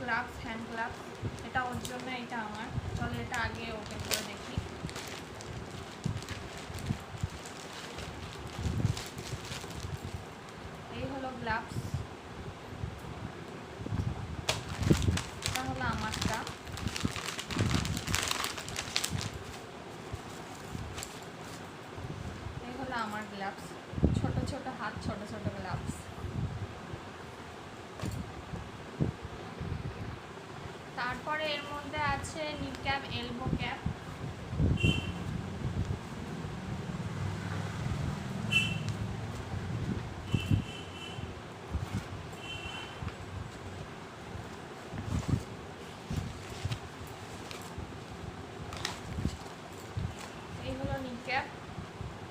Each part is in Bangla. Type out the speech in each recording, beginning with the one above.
গ্লাভস হ্যান্ড গ্লাভস এটা ওর জন্য এটা আমার। চলো এটা আগে ওপেন করে দেখি। এই হলো গ্লাভস এটা হলো আমারটা এই হলো আমার গ্লাভস ছোট ছোট হাত ছোট ছোট গ্লাভস তারপরে এর মধ্যে আছে নি ক্যাপ এলবো ক্যাপ এই হলো নি ক্যাপ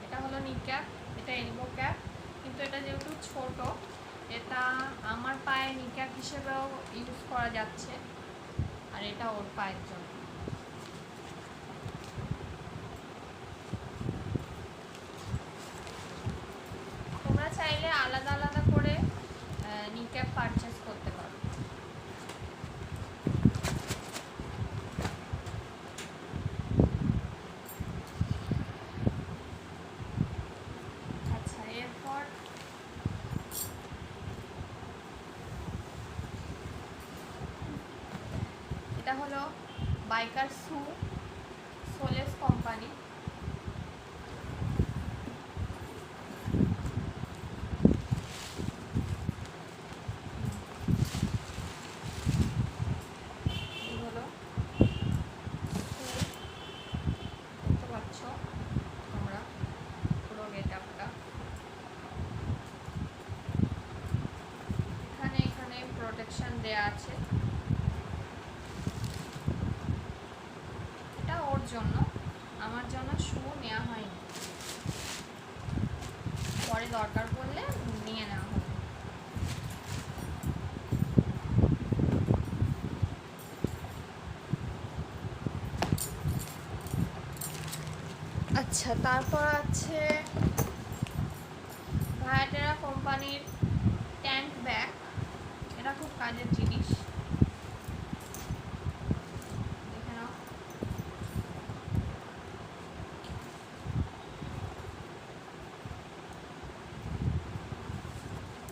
এটা হলো নি ক্যাপ এটা এলবো ক্যাপ কিন্তু এটা যেহেতু ছোট, এটা আমার পায়ে নি ক্যাপ হিসেবেও ইউজ করা যাচ্ছে। আর এটা ওর পায়ের জন্য। তোমরা চাইলে আলাদা আলাদা করে নিক্যাপ পারচেস করতে পারো আচ্ছা এরপর এটা হলো বাইকার সু সোলেস কোম্পানি। এই হলো shoe। দেখতে পাচ্ছ তোমরা পুরো গেট আপটা এখানে এখানে প্রোটেকশন দেয়া আছে এটা ওর জন্য আমার জন্য শু নেওয়া হয়নি। পরে দরকার পড়লে নিয়ে নেওয়া হবে। আচ্ছা তারপর আছে ভায়াটেরা কোম্পানির ট্যাঙ্ক ব্যাগ এটা খুব কাজের জিনিস দেখে নাও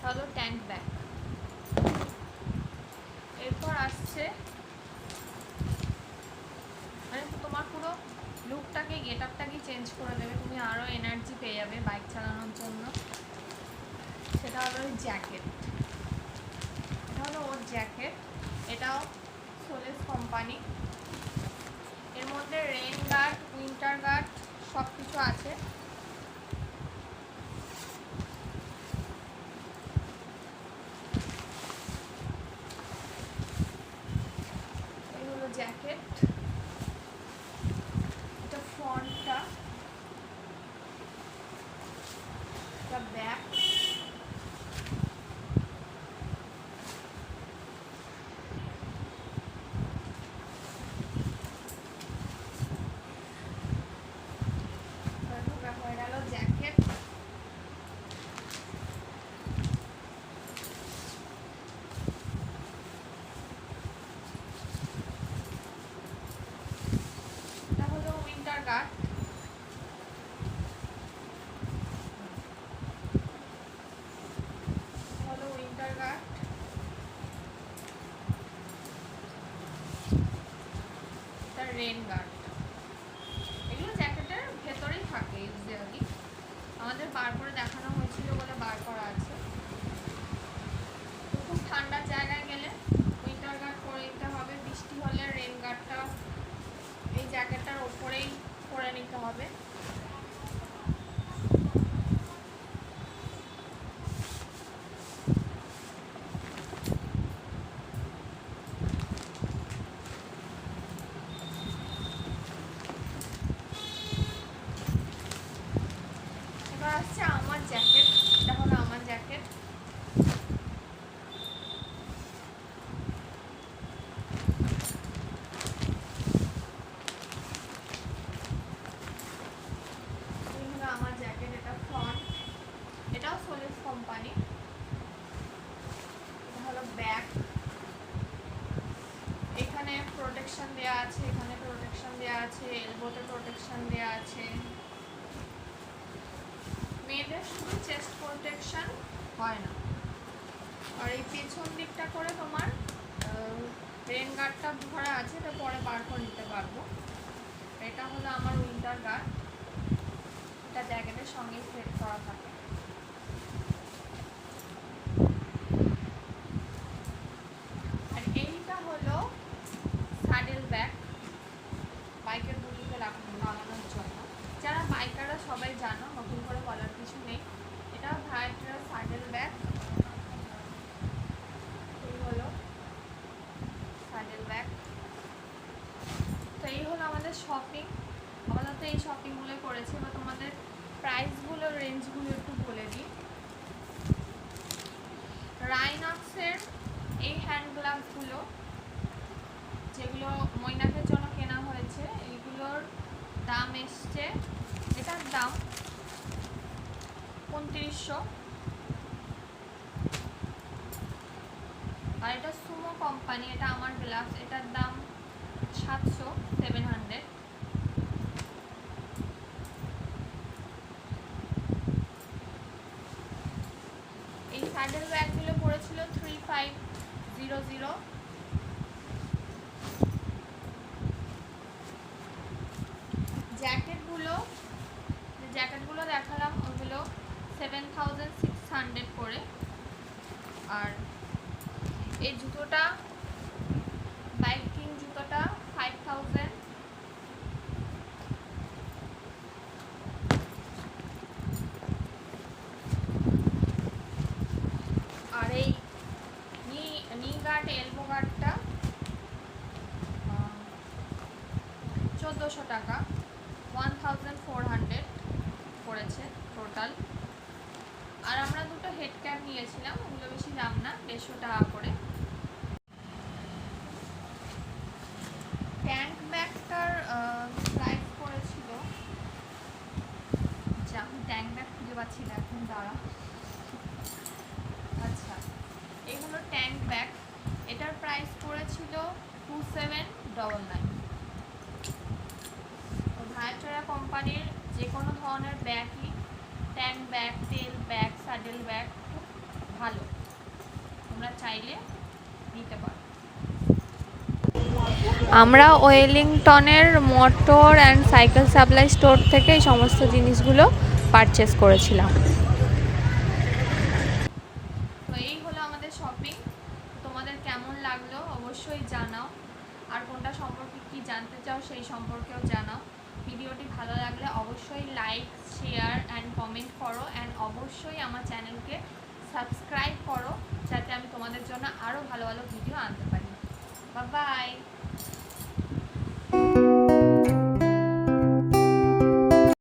হলো ট্যাঙ্ক ব্যাগ এরপর আসছে মানে তোমার পুরো লুকটাকে গেট আপটাকে চেঞ্জ করে দেবে। তুমি আরও এনার্জি পেয়ে যাবে বাইক চালানোর জন্য। সেটা হলো জ্যাকেট এটা হলো ওর জ্যাকেট এটাও সোলেস কোম্পানি এর মধ্যে রেন গার্ড উইন্টার গার্ড সব কিছু আছে এই হলো জ্যাকেট এটা ফ্রন্টটা এটা ব্যাক হয়ে গেল জ্যাকেট এটা হলো গার্ড হলো উইন্টার গার্ড এটা রেন গার্ড এগুলো জ্যাকেটের ভেতরেই থাকে ইউজুয়ালি আমাদের বার করে দেখানো হয়েছিল বলে বার করা আছে। খুব ঠান্ডা জায়গায় গেলে উইন্টার গার্ড পরে নিতে হবে। বৃষ্টি হলে রেন গার্ডটা এই জ্যাকেটটার ওপরেই পরে নিতে হবে। এবার আসছে আমার জ্যাকেট এটা হলো আমার জ্যাকেট কোম্পানি হলো ব্যাগ। এখানে প্রোটেকশন দেওয়া আছে, এখানে প্রোটেকশন দেওয়া আছে, এলবোতে প্রোটেকশন দেওয়া আছে। মেয়েদের শুধু চেস্ট প্রোটেকশন হয় না। আর এই পেছন দিকটা করে তোমার রেন গার্ডটা ভরা আছে, এটা পরে বার করে নিতে পারব। এটা হলো আমার উইন্টার গার্ড এটা জ্যাকেটের সঙ্গে সেট করা থাকে। এই শপিংগুলো করেছি বা তোমাদের প্রাইসগুলো রেঞ্জগুলো একটু বলে দিই। রাইনক্সের এই হ্যান্ড গ্লাভসগুলো যেগুলো মৈনাকের জন্য কেনা হয়েছে, এইগুলোর দাম এসছে, এটার দাম উনত্রিশশো আর এটা সুমো কোম্পানি এটা আমার গ্লাভস এটার দাম সাতশো সেভেন হান্ড্রেড এই স্যাডেল ব্যাগগুলো পড়েছিল থ্রি ফাইভ জিরো জিরো জ্যাকেটগুলো জ্যাকেটগুলো দেখালাম ওগুলো সেভেন থাউজেন্ড সিক্স হান্ড্রেড করে। আর এই জুতোটা বাইকিং জুতোটা ফাইভ থাউজেন্ড আর এই নি নি গার্ড এলবো গার্ডটা চোদ্দোশো টাকা। ওয়ান থাউজেন্ড ফোর হান্ড্রেড পড়েছে টোটাল আর আমরা দুটো হেড ক্যাপ নিয়েছিলাম, ওগুলো বেশি দাম না, দেড়শো টাকা করে। ট্যাঙ্ক ব্যাগটার প্রাইস পড়েছিল। আচ্ছা আমি ট্যাঙ্ক ব্যাগ খুঁজে পাচ্ছি না এখন, দাঁড়া। আচ্ছা এগুলো ট্যাঙ্ক ব্যাগ এটার প্রাইস পড়েছিল টু সেভেন ডবল নাইন কোম্পানির যে কোনো ধরনের ব্যাগই tank bag, tail bag saddle bag খুব ভালো। তোমরা চাইলে নিতে পারো। আমরা ওয়েলিংটনের motor and cycle supply store থেকে এই সমস্ত জিনিসগুলো পারচেস করেছিলাম। অবশ্যই লাইক শেয়ার অ্যান্ড কমেন্ট করো অ্যান্ড অবশ্যই আমার চ্যানেলকে সাবস্ক্রাইব করো যাতে আমি তোমাদের জন্য আরও ভালো ভালো ভিডিও আনতে পারি। বা বাই